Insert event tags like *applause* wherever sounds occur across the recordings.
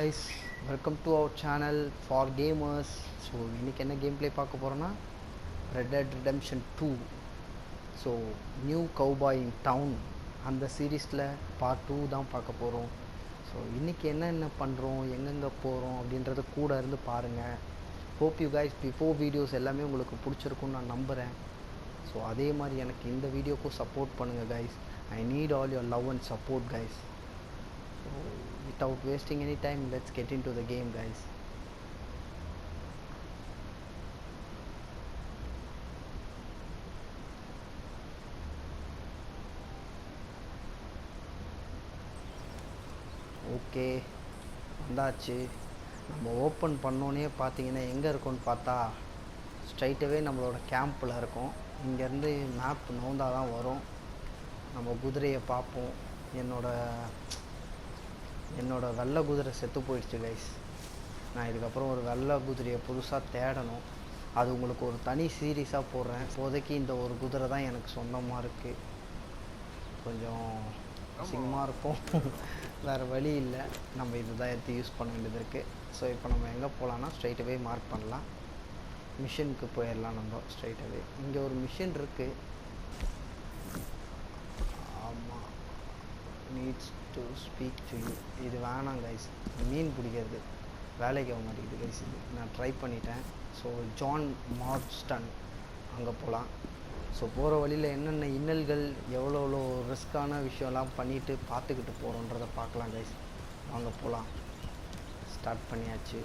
Guys welcome to our channel for gamers so இன்றைக்கி என்ன game play பார்க்க போகிறோன்னா red dead redemption two so new cowboy in town அந்த சீரீஸில் part two தான் பார்க்க போகிறோம் ஸோ இன்றைக்கி என்னென்ன பண்ணுறோம் எங்கெங்கே போகிறோம் அப்படின்றத கூட இருந்து பாருங்கள் hope you guys before videos எல்லாமே உங்களுக்கு பிடிச்சிருக்குன்னு நான் நம்புகிறேன் ஸோ அதே மாதிரி எனக்கு இந்த வீடியோக்கும் சப்போர்ட் பண்ணுங்கள் guys I need all your love and support guys so without wasting any time, let's get into the game, guys. Okay வந்தாச்சு. நம்ம ஓப்பன் பண்ணோன்னே பார்த்தீங்கன்னா எங்கே இருக்கோன்னு பார்த்தா ஸ்ட்ரைட்டாகவே நம்மளோட கேம்பில் இருக்கும். இங்கேருந்து மேப் நோந்தால் தான் வரும். நம்ம குதிரையை பார்ப்போம். என்னோடய என்னோட வெள்ளை குதிரை செத்து போயிடுச்சு கைஸ் நான் இதுக்கப்புறம் ஒரு வெள்ளை குதிரையை புதுசாக தேடணும். அது உங்களுக்கு ஒரு தனி சீரீஸாக போடுறேன். இப்போதைக்கு இந்த ஒரு குதிரை தான் எனக்கு சொந்தமாக இருக்குது கொஞ்சம் அசிங்கமாக இருக்கும் *laughs* வேறு வழி இல்லை. நம்ம இதுதான் எடுத்து யூஸ் பண்ண வேண்டியது இருக்குது ஸோ இப்போ நம்ம எங்கே போகலான்னா ஸ்ட்ரைட்டாகவே மார்க் பண்ணலாம். மிஷினுக்கு போயிடலாம் நம்ம ஸ்ட்ரைட்டாகவே இங்கே ஒரு மிஷின் இருக்குது ஆமாம் needs to speak to you இது வேணாம் கைஸ் மீன் பிடிக்கிறது. வேலைக்கு ஆக மாட்டேங்குது கைஸ் இது நான் ட்ரை பண்ணிட்டேன். ஸோ ஜான் மார்ஸ்டன் அங்கே போகலாம் ஸோ போகிற வழியில் என்னென்ன இன்னல்கள் எவ்வளோ எவ்வளோ ரிஸ்க்கான விஷயம்லாம் பண்ணிவிட்டு பார்த்துக்கிட்டு போகிறோன்றதை பார்க்கலாம் கைஸ் வாங்க போகலாம் ஸ்டார்ட் பண்ணியாச்சு.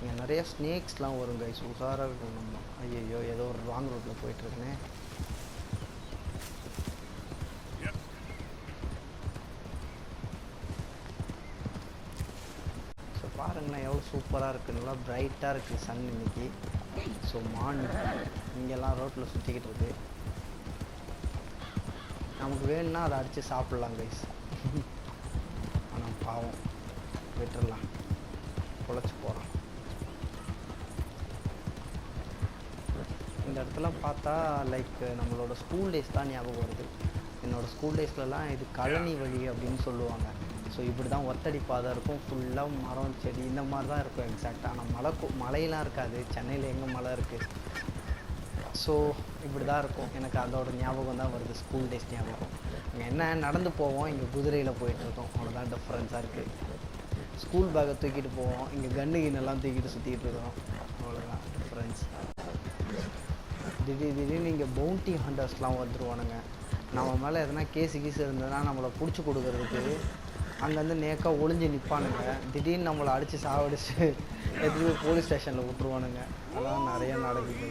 இங்கே நிறைய ஸ்னேக்ஸ்லாம் வரும் கைஸ் உஷாராக இருக்கும் நம்ம. ஐயோ ஏதோ ஒரு ராங் ரோட்டில் போயிட்டுருக்கேனே ஸோ பாருங்களேன் எவ்வளோ சூப்பராக இருக்குது நல்லா பிரைட்டாக இருக்குது சன் இன்னைக்கு. ஸோ மார்னிங் இங்கெல்லாம் ரோட்டில் சுற்றிக்கிட்டு இருக்கு. நமக்கு வேணும்னா அதை அடித்து சாப்பிட்லாம் கைஸ் *laughs* ஆனால் பாவம். விட்டுறலாம். பொழைச்சி போகிறோம் இந்த இடத்துல பார்த்தா லைக் நம்மளோட ஸ்கூல் டேஸ் தான் ஞாபகம் வருது. என்னோடய ஸ்கூல் டேஸ்லலாம் இது கழனி வழி அப்படின்னு சொல்லுவாங்க. ஸோ இப்படி தான் ஒத்தடி பாதை இருக்கும் ஃபுல்லாக மரம் செடி இந்த மாதிரி தான் இருக்கும் எக்ஸாக்டாக ஆனால் மலை மழையெல்லாம் மலையெல்லாம் இருக்காது. சென்னையில் எங்கே மலை இருக்குது ஸோ இப்படி தான் இருக்கும். எனக்கு அதோட ஞாபகம் தான் வருது. ஸ்கூல் டேஸ் ஞாபகம். இங்கே என்ன நடந்து போவோம்? இங்கே குதிரையில் போயிட்டுருக்கோம் அவ்வளோதான் டிஃப்ரென்ஸாக இருக்குது ஸ்கூல் பேக்கை தூக்கிட்டு போவோம். இங்கே கன்று கின்னெல்லாம் தூக்கிட்டு சுற்றிக்கிட்டு இருக்கிறோம் அவ்வளோதான் டிஃப்ரென்ஸ் திடீர் திடீர்னு இங்கே பவுண்டி ஹண்டர்ஸ்லாம் வந்துருவானுங்க. நம்ம மேலே எதனா கேஸு கீஸு இருந்ததுன்னா நம்மளை பிடிச்சி கொடுக்கறதுக்கு அங்கேருந்து நேக்காக ஒளிஞ்சு நிற்பானுங்க திடீர்னு நம்மளை அடித்து சாவடிச்சு எதுவும் போலீஸ் ஸ்டேஷனில் விட்ருவானுங்க அதெல்லாம் நிறைய நடக்குது.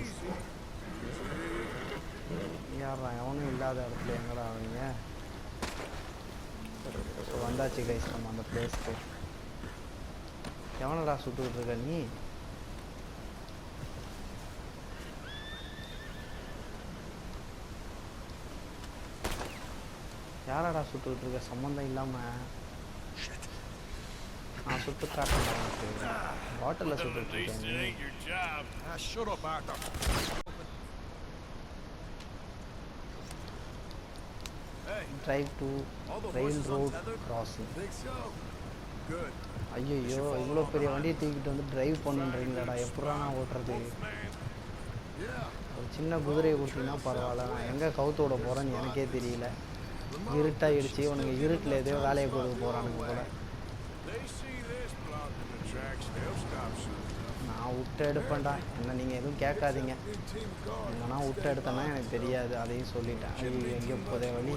யாரா எவனும் இல்லாத இடத்துல எங்கடா அவங்க? ஸோ வந்தாச்சு கைஸ் நம்ம அந்த பிளேஸ்க்கு எவனடா சுட்டுக்கிட்டு இருக்க நீ? யாராடா சுட்டுக்கிட்டு இருக்க? சம்மந்தம் இல்லாமல் நான் சுட்டு காட்டுறேன் உனக்கு பாட்டிலில். Hey, drive to rail road? Crossing. ஐயோ இவ்வளோ பெரிய வண்டியை தூக்கிட்டு வந்து டிரைவ் பண்ணுன்றீங்களாடா எப்படா நான் ஓட்டுறது. ஒரு சின்ன குதிரையை கொடுத்தீங்கன்னா பரவாயில்ல. நான் எங்கே கவுத்து விட போகிறேன்னு எனக்கே தெரியல. இருட்டாயிடுச்சு. இவனுங்க இருட்டில் எதையோ வேலையை கொடுக்க போகிறானுங்க போல. நான் விட்டு எடுப்பேன்டா. என்ன நீங்கள் எதுவும் கேட்காதீங்க. எங்கன்னா விட்டு எடுத்தேன்னா எனக்கு தெரியாது. அதையும் சொல்லிட்டேன். ஐயோ எங்கேயோ போதே வழி.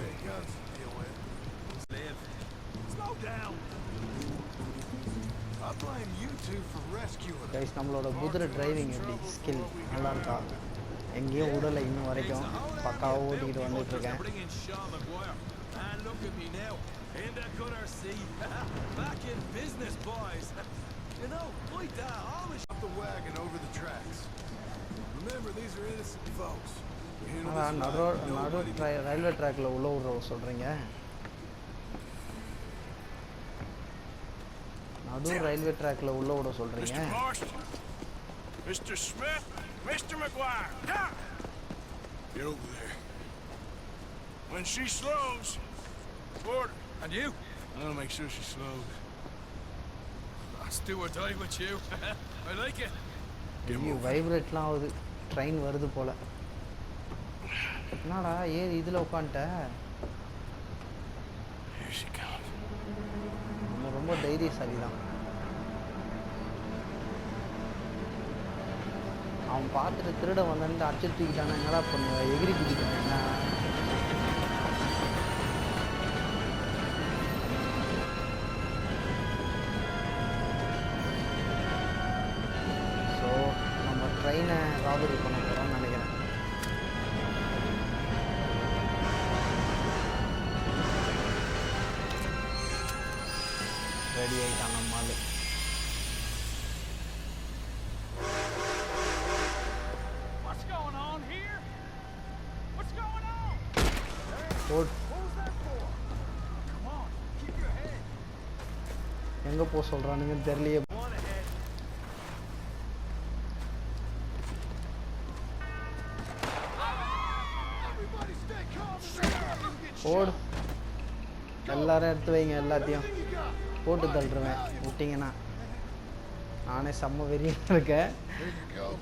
கைஸ் நம்மளோட குதிரை டிரைவிங் எப்படி? ஸ்கில் நல்லா இருக்கா? எங்கேயும் விடலை இன்னும் வரைக்கும். பக்காவாக ஓட்டிக்கிட்டு வந்துட்டு look at me now. In the gutter seat. Back in business, boys. You know, like that, always up the wagon over the tracks. Remember, these are innocent folks. ஆனால் நடு. நடு ட்ரை ரயில்வே ட்ராக்கில் உள்ள விட்ற சொல்கிறீங்க நடு ரயில்வே ட்ராக்கில் உள்ள விட சொல்கிறீங்க Mr. Smith, Mr. McGuire! Get over there. When she slows, order. And you? I'll make sure she slows. Let's do or die with you. *laughs* I like it. ஐயோ வைப்ரேட்லாம் ஆகுது ட்ரெயின் வருது போல என்னடா ஏன் இதில் உட்காந்துட்ட ரொம்ப தைரியசாலி தான் அவன் பார்த்துட்டு திருட வந்தேன்ட்டு அடிச்சு தூக்கிட்டானா என்னடா பண்ணுவ எகிரி குதிக்கிறான் என்ன ட்ரெயினை ராபரி பண்ண போகிறோம்னு நினைக்கிறேன். ரெடி ஆகிட்டான் நம்ம ஆளு. What's going on here? எடுத்து வைங்க எல்லாத்தையும். போட்டு தள்ளுருவேன் விட்டிங்கன்னா. நானே செம்ம வெறியாக இருக்கேன்.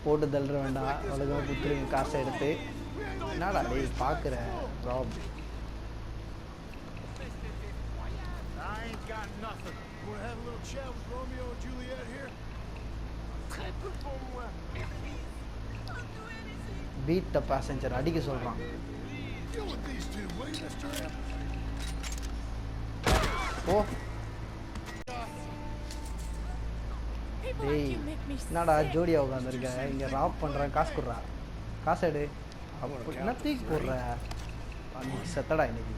போட்டு தள்ளுற வேண்டாம் ஒழுங்காக கொடுத்துருங்க காசை எடுத்து. என்னடா டேய் பார்க்குற rap I beat the passenger அடிக்க சொல்கிறான் People டேய் என்னடா. ஜோடியா உட்காந்துருக்க இங்கே ராப் பண்ணுறேன் காசு கொடுறா. காசு எடு. என்ன தூக்கி போடுற? அன்னைக்கு செத்தடா இன்னைக்கு.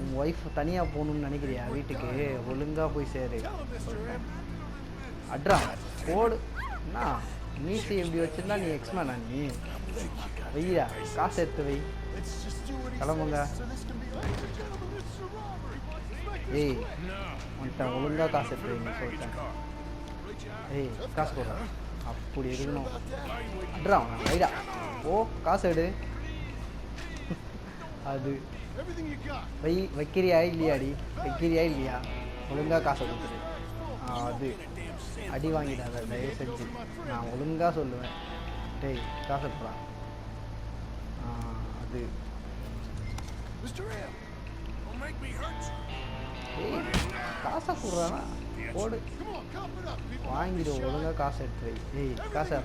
உன் ஒய்ஃப் தனியாக போகணும்னு நினைக்கிறியா? வீட்டுக்கு ஒழுங்காக போய் சேரு. அட்ரா போடு. என்ன மீசி எப்படி வச்சிருந்தா நீ எக்ஸ்மேனா நீ வையா காசு எடுத்து வை. கிளம்புங்க. ஏய் No. ஒழுங்காக காசு எடுத்து சொல்லிட்டேன் ஏய் காசு போடுறா அப்படி இருக்கணும் அட்ரா ரைடா ஓ காசு எடு அது வை வைக்கிறியா இல்லையாடி வைக்கிறியா இல்லையா ஒழுங்கா காசை கொடுத்துரு அது அடி வாங்கிடாத தயவு செஞ்சு நான் ஒழுங்காக சொல்லுவேன் டேய் காசை எடுத்துடா. அது காசை கொடுறானா போடு Come on, cop it up. People வாங்கிடு ஒழுங்கா காசை எடுத்து ஏய் காசை.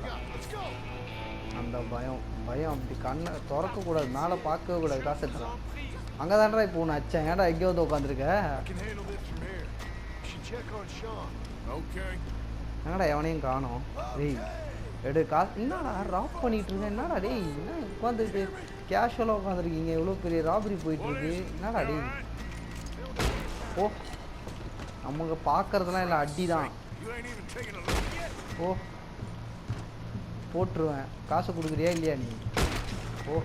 அந்த பயம் பயம் அப்படி கண்ணை திறக்கக்கூடாது மேலே பார்க்கவே கூடாது காசு எடுத்துடலாம் அங்கே தான்டா இப்போ ஒன்று அச்சேன் ஏன்டா எங்கேயோ வந்து உட்காந்துருக்க. என்னடா எவனையும் காணோம்? டேய் எடு காசு என்னடா ராப் பண்ணிட்டு இருந்தேன். என்னடா டேய் என்ன உட்காந்துட்டு கேஷுவலாக உட்காந்துருக்கீங்க இவ்வளோ பெரிய ராபரி போயிட்டுருக்கு. என்னடா அடி ஓ நமக்கு பார்க்கறதுலாம் இல்லை அடி தான் ஓ போட்டுருவேன். காசு கொடுக்குறியா இல்லையா நீ? ஓ.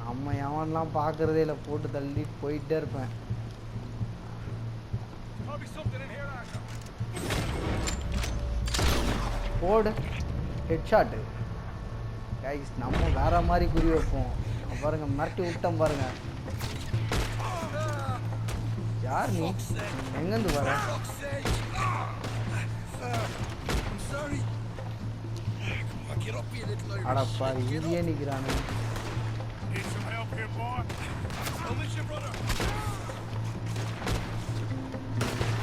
நம்ம எவன்லாம் பார்க்கறதே இல்லை போட்டு தள்ளி போயிட்டே இருப்பேன். போடு. ஹெட்ஷாட்டு கைஸ் நம்ம வேற மாதிரி குறி வைப்போம். பாருங்க மிரட்டி விட்டோம் பாருங்க. யார் நீ? எங்கேருந்து வர? அடப்பா sorry. நிற்கிறானு on,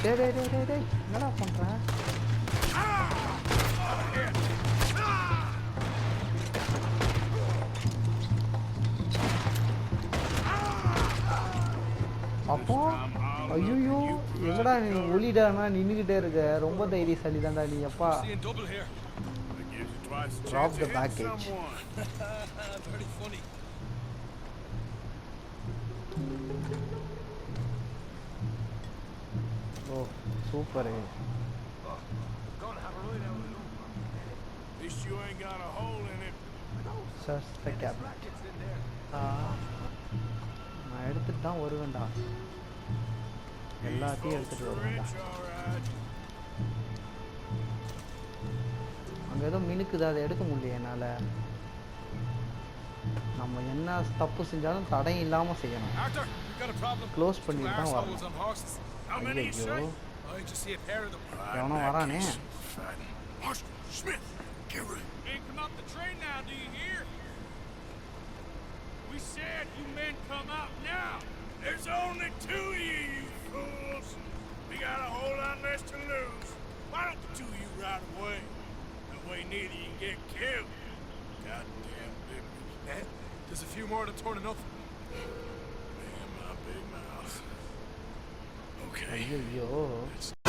டே up டே என்னடா பண்ணுறேன் ஐயோ எங்கடா நீ ஒளிடானா நின்றுக்கிட்டே இருக்க ரொம்ப தைரியசாலி தான்டா நீ அப்பா Seeing double here. That gives you twice the Drop chance the of hitting package. someone. Very funny. Oh super Gonna have a ride out with him. At least you ain't got a hole in it. Sir the cap Rackets in there. நான் எடுத்துட்டு தான் வருவேன்டா எல்லாத்தையும் all right. அங்கே ஏதோ மினுக்குது அதை எடுக்க முடியல என்னால் நம்ம என்ன தப்பு செஞ்சாலும் தடையும் இல்லாமல் செய்யணும். க்ளோஸ் பண்ணிட்டு தான் வரணும் ஐயோ. எவனோ வரானே? We said you men come out now. There's only two of you, you fools. We got a whole lot less to lose. Why don't the two of you ride away? That way neither you can get killed. Goddamn big Eh? There's a few more to torn enough. man, my big mouth. Okay, ஐயோ let's